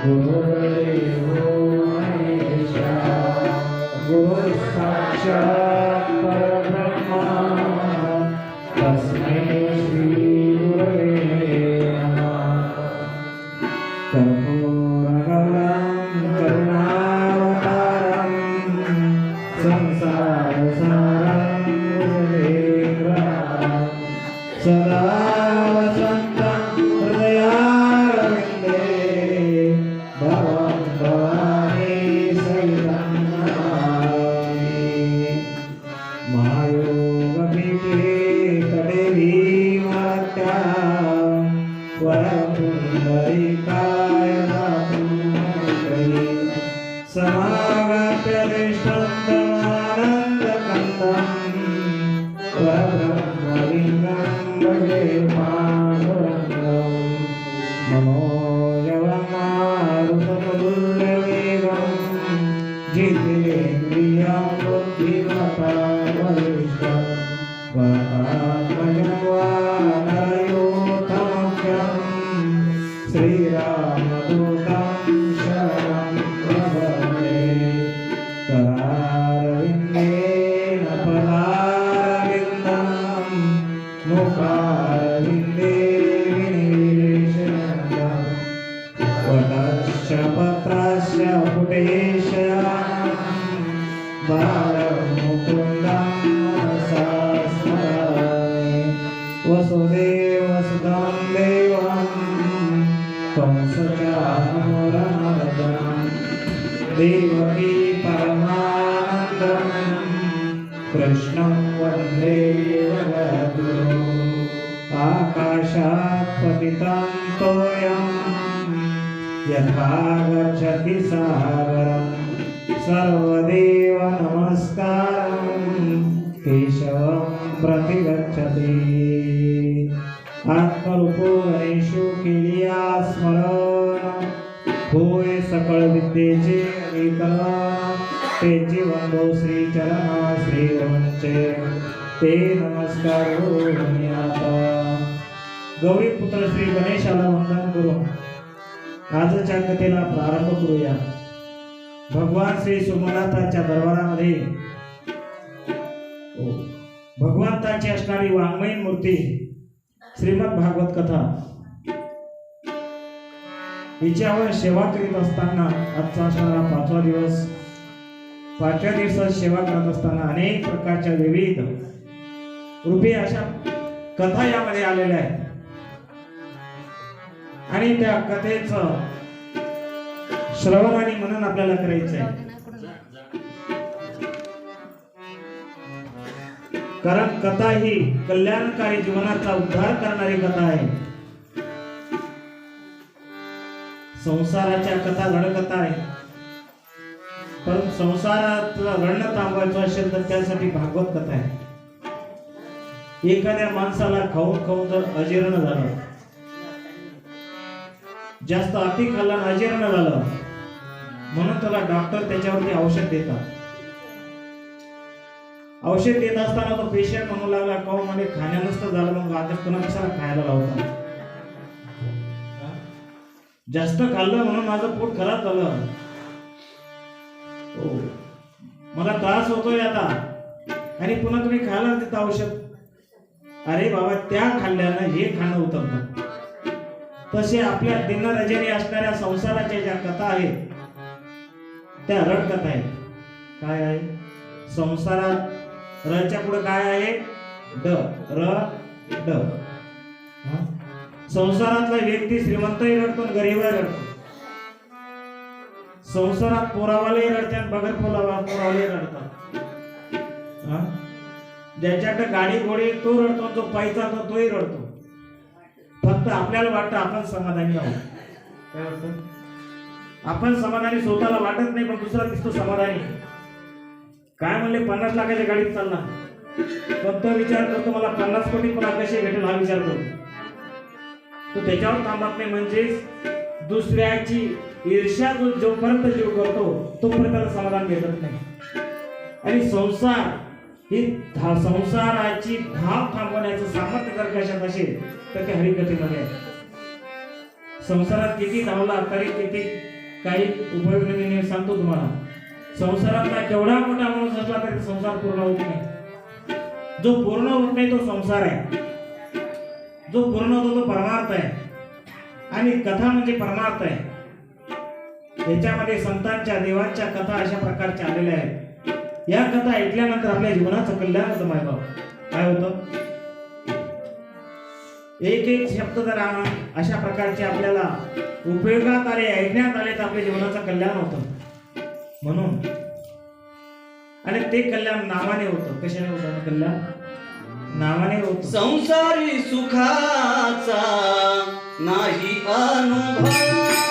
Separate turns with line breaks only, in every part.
गुरुदेवो महेशा गुरु साक्षात् परब्रह्मा तस्मै remember कृष्णं वन्दे जगद्गुरुम् आकाशात् पतितं तोयं यथा गच्छति सागरं सर्वदेव नमस्कारं केशवं गणेशो केलिया स्मरण होय सकळ विद्येचे विकलन तेचे वंदो श्री चरणा श्री वंचे ते नमस्कार हो गौरी पुत्र श्री गणेशाला वंदन करून आजच्या कथेला प्रारंभ करूया. भगवान श्री सोमनाथाच्या दरबारामध्ये हो. भगवंताची असणारी वाङ्मयीन मूर्ती श्रीमद भागवत कथा. हिच्यावर सेवा करीत असताना आजचा असणारा पाचवा दिवस. पाचव्या दिवसात सेवा करत असताना अनेक प्रकारच्या विविध रूपी अशा कथा यामध्ये आलेल्या आहेत. आणि त्या कथेच श्रवण आणि मनन आपल्याला करायचं आहे. कारण कथा ही कल्याणकारी जीवनाचा उद्धार करणारी कथा आहे. संसाराच्या कथा घडकथा आहे. पण संसारातला रडणं थांबवायचं असेल तर त्यासाठी भागवत कथा आहे. एखाद्या माणसाला खाऊन खाऊन जर अजीर्ण झालं जास्त अति खाल्ला अजीर्ण झालं म्हणून त्याला डॉक्टर त्याच्यावरती औषध देतात. औषध देत असताना तो पेशंट म्हणू लागला काऊ म्हणजे खाण्या झालं मग आता पुन्हा कशाला खायला लावतात जास्त खाल्लं म्हणून माझं पोट खराब झालं. हो. मला त्रास होतोय आता. आणि पुन्हा तुम्ही खायला तिथं औषध. अरे बाबा त्या खाल्ल्यानं हे खाणं उतरतं. तसे आपल्या दिनरजनी असणाऱ्या संसाराच्या ज्या कथा आहेत त्या रडकथा आहेत. काय आहे? संसारात रच्या पुढे काय आहे? ड र ड. हा? संसारातला व्यक्ती श्रीमंतही रडतो आणि गरीबही रडतो. संसारात पोरावालाही रडते आणि बगर पोरावा पोरावालाही रडतात. हा? ज्याच्याकडे गाडी घोडी तो रडतो जो पैसा तो तोही रडतो. फक्त आपल्याला वाटतं आपण समाधानी आहोत. काय वाटतं आपण समाधानी स्वतःला वाटत नाही पण दुसरा दिसतो समाधानी. काय म्हणले पन्नास लाखाच्या गाडीत चालला. पण तो विचार करतो मला पन्नास कोटी पण कसे भेटेल हा विचार करतो. तो त्याच्यावर थांबत नाही म्हणजेच दुसऱ्याची ईर्ष्या जो जोपर्यंत जीव करतो तोपर्यंत त्याला समाधान भेटत नाही. आणि संसार ही धा- संसाराची धाव थांबवण्याचं सामर्थ्य जर कशात असेल तर ते हरिकथेमध्ये आहे. संसारात किती धावला तरी किती काही उपयोग नाही सांगतो तुम्हाला. संसारातला केवढा मोठा माणूस असला तरी संसार पूर्ण होत नाही. जो पूर्ण होत नाही तो संसार आहे. जो पूर्ण होतो तो परमार्थ आहे. आणि कथा म्हणजे परमार्थ आहे. याच्यामध्ये संतांच्या देवांच्या कथा अशा प्रकारच्या आलेल्या आहेत. या कथा ऐकल्यानंतर आपल्या जीवनाचं कल्याण होतं मायबाप काय होतं? एक एक शब्द जर अशा प्रकारचे आपल्याला उपयोगात आले ऐकण्यात आले तर आपल्या जीवनाचं कल्याण होतं. म्हणून. आणि ते कल्याण नामाने होतं. कशाने होतं? कल्याण? नावाने होतं
संसारी सुखाचा नाही अनुभव.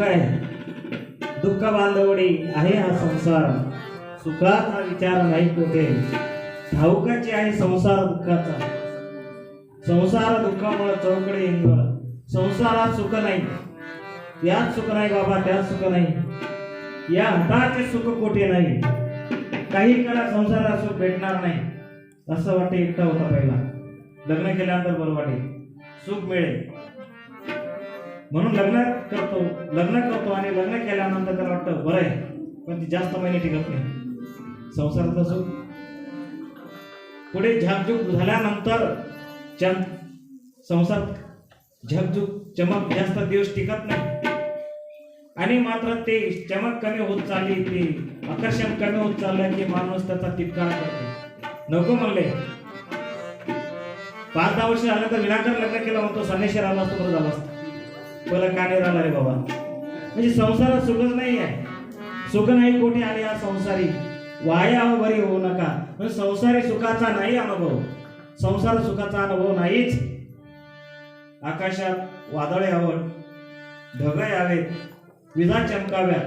दुःख आहे दुःख बांधवडी आहे हा संसार. सुखाचा विचार नाही कुठे. ठाऊकाची आहे संसार दुःखाचा. संसार दुःखामुळे चौकडे इंगळ संसारात सुख नाही. यात सुख नाही बाबा त्यात सुख नाही. या हटाचे सुख कोठे नाही? काही करा संसारात सुख भेटणार नाही. असं वाटते एकटा होता पहिला. लग्न केल्यानंतर बरं वाटेल. सुख मिळेल. म्हणून लग्न करतो लग्न करतो आणि लग्न केल्यानंतर त्याला वाटतं बरं आहे पण ती जास्त महिने टिकत नाही. संसारात असो. पुढे झाकझूक झाल्यानंतर चम संसार झकझुक चमक जास्त दिवस टिकत नाही. आणि मात्र ते चमक कमी होत चालली ते आकर्षण कमी होत चाललं की माणूस त्याचा तितकार करतो. नको म्हणले. पाच दहा वर्ष झालं तर विनाकर लग्न केलं म्हणतो सनेश्वर आला असतो बरं झाला असतो. मला का नाही राहिला रे बाबा? म्हणजे संसारात सुखच नाही आहे. सुख नाही कोठे आले हा संसारी. वाया बरी होऊ नका. म्हणजे संसारी सुखाचा नाही अनुभव. संसार सुखाचा अनुभव नाहीच. आकाशात वादळे यावं ढग यावेत विजा चमकाव्यात.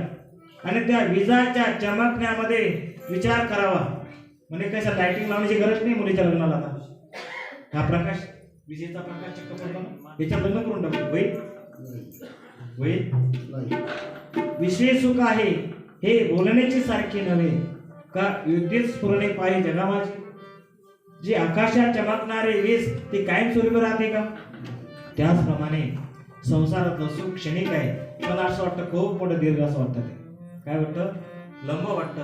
आणि त्या विजाच्या चमकण्यामध्ये विचार करावा. म्हणजे कसं लाइटिंग लावण्याची गरज नाही मुलीच्या लग्नाला आता. हा प्रकाश विजेचा प्रकाश चक्क पडला ना? लग्न करून टाकतो बाई होईल विषय सुख आहे हे बोलण्याची सारखे नव्हे. का युद्धेत स्फुरणे पाहिजे जगामाची? जी आकाशात चमकणारे वीज ती कायमस्वरूपी राहते का? त्याचप्रमाणे संसारातलं सुख क्षणिक आहे पण असं वाटतं खूप मोठं दीर्घ असं वाटतं ते. काय वाटतं? लंब वाटतं.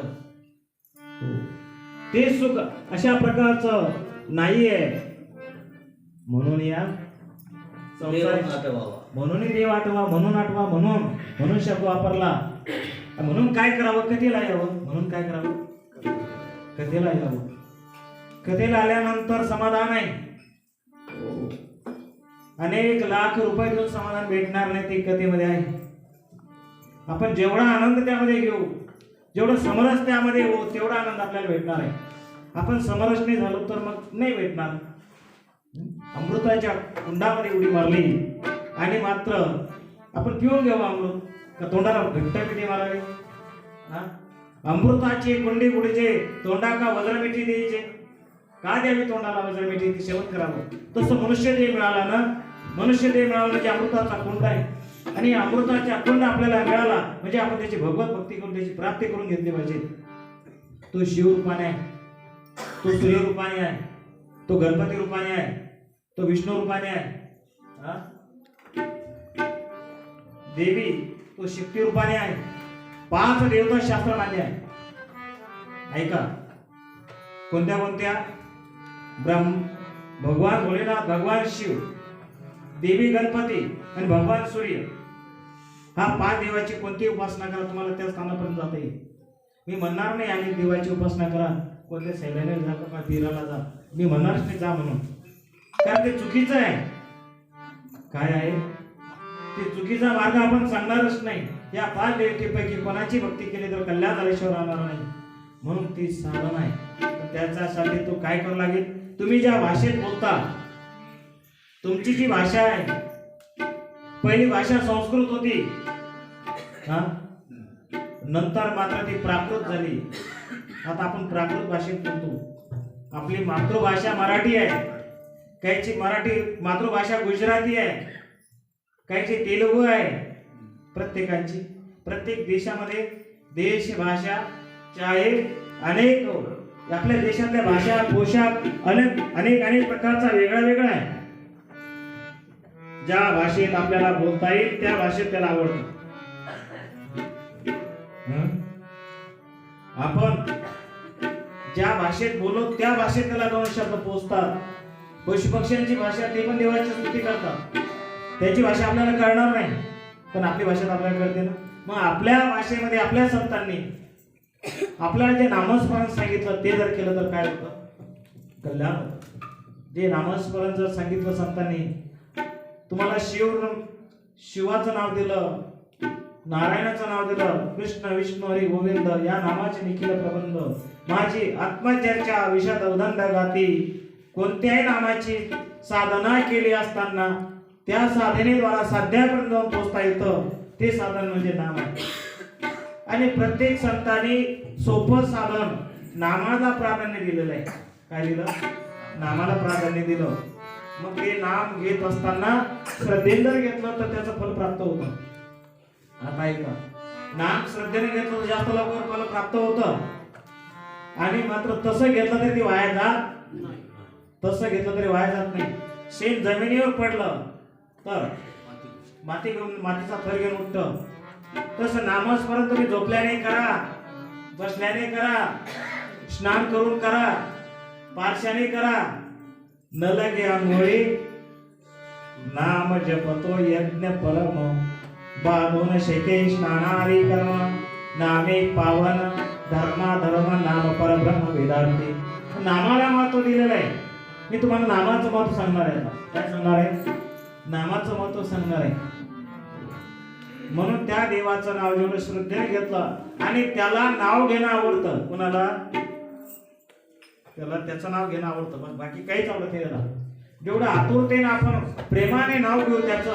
हो. ते सुख अशा प्रकारचं नाही आहे म्हणून या संसारी
म्हणूनही
म्हणून देव आठवा म्हणून आठवा म्हणून म्हणून शब्द वापरला. म्हणून काय करावं? कथेला यावं. म्हणून काय करावं? कथेला यावं. कथेला आल्यानंतर समाधान आहे. अनेक लाख रुपये देऊन समाधान भेटणार नाही ते कथेमध्ये आहे. आपण जेवढा आनंद त्यामध्ये घेऊ जेवढं समरस त्यामध्ये येऊ तेवढा आनंद आपल्याला भेटणार आहे. आपण समरस नाही झालो तर मग नाही भेटणार. अमृताच्या कुंडामध्ये उडी मारली. आणि मात्र आपण पिऊन घेऊ अमृत का तोंडाला घट्ट पिठी मारावे? हा? अमृताची कुंडी गुडीचे तोंडा का वज्रमिठी द्यायचे. का द्यावी तोंडाला वज्रमिठी ती सेवन करावं. तसं मनुष्य देह मिळाला ना? मनुष्य देह मिळाला की म्हणजे अमृताचा कुंड आहे. आणि अमृताचा कुंड आपल्याला मिळाला म्हणजे आपण त्याची भगवत भक्ती करून त्याची प्राप्ती करून घेतली पाहिजे. तो शिव रूपाने आहे. तो सूर्य रूपाने आहे. तो गणपती रूपाने आहे. तो विष्णू रूपाने आहे. हा? देवी तो शक्ती रूपाने आहे. पाच देवता शास्त्र मान्य आहे. ऐका. कोणत्या कोणत्या? ब्रह्म भगवान भोलेनाथ भगवान शिव देवी गणपती आणि भगवान सूर्य. हा पाच देवाची कोणती उपासना करा तुम्हाला त्या स्थानापर्यंत जाता येईल. मी म्हणणार नाही आणि देवाची उपासना करा. कोणत्या सैलाने जा का पीराला जा. मी म्हणणारच नाही जा म्हणून. कारण ते चुकीचं आहे. काय आहे? ते चुकीचा मार्ग आपण सांगणारच नाही. या पाच देवतेपैकी कोणाची भक्ती केली तर कल्याण झाल्याशिवाय राहणार नाही. म्हणून ती साधन आहे. त्याच्यासाठी तो काय करावं लागेल? तुम्ही ज्या भाषेत बोलता तुमची जी भाषा आहे पहिली भाषा संस्कृत होती. हा? नंतर मात्र ती प्राकृत झाली. आता आपण प्राकृत भाषेत बोलतो. आपली मातृभाषा मराठी आहे. काहीची मराठी मातृभाषा गुजराती आहे. काहीची तेलुगू आहे प्रत्येकांची. प्रत्येक देशामध्ये देश भाषा चाहे अनेक आपल्या देशातल्या भाषा पोशाख अनेक अनेक अनेक प्रकारचा वेगळा वेगळा आहे. ज्या भाषेत आपल्याला बोलता येईल त्या भाषेत त्याला आवडतं. आपण ज्या भाषेत बोलतो त्या भाषेत त्याला दोन शब्द पोचतात पशुपक्ष्यांची भाषा ते पण देवाची स्तुती करतात. त्याची भाषा आपल्याला कळणार नाही. पण आपली भाषा आपल्याला कळते ना. मग आपल्या भाषेमध्ये आपल्या संतांनी आपल्याला जे नामस्मरण सांगितलं ते जर केलं तर काय होतं? कल्याण होतं जे नामस्मरण जर सांगितलं संतांनी तुम्हाला शिव शिवाचं नाव दिलं नारायणाचं नाव दिलं कृष्ण विष्णू हरी गोविंद या नामाचे निखिल प्रबंध माझी आत्मचर्चा विषद उदंड गाती कोणत्याही नामाची साधना केली असताना त्या साधनेद्वारा साध्यापर्यंत जाऊन पोहोचता येतं. ते साधन म्हणजे नाम आहे. आणि प्रत्येक संतांनी सोपं साधन नामाला प्राधान्य दिलेलं आहे. काय दिलं? नामाला प्राधान्य दिलं. मग ते नाम घेत असताना श्रद्धेने जर घेतलं तर त्याचं फल प्राप्त होतं. आता ऐका. नाम श्रद्धेने घेतलं तर जास्त लवकर फल प्राप्त होतं. आणि मात्र तसं घेतलं तरी ते वाया जात तसं घेतलं तरी वाया जात नाही. शेण जमिनीवर पडलं तर माती घेऊन मातीचा फर घेऊन उठतं तसं नामस्मरण तुम्ही झोपल्याने करा. बसल्याने करा. स्नान करून करा. पारशाने करा. न लगे आंघोळी नाम जपतो यज्ञ परम बाधून शेते स्नानारी कर्म. नामे पावन धर्मा धर्म नाम परब्रह्म वेदांती. नामाला महत्त्व दिलेलं आहे. मी तुम्हाला नामाचं महत्त्व सांगणार आहे काय सांगणार आहे? नामाचं महत्त्व सांगणार आहे. म्हणून त्या देवाचं नाव जेवढं श्रद्धेने घेतलं आणि त्याला नाव घेणं आवडतं. कुणाला? त्याला त्याचं नाव घेणं आवडतं. पण बाकी काहीच आवडत नाही त्याला. जेवढं आतुरतेने आपण प्रेमाने नाव घेऊ त्याचं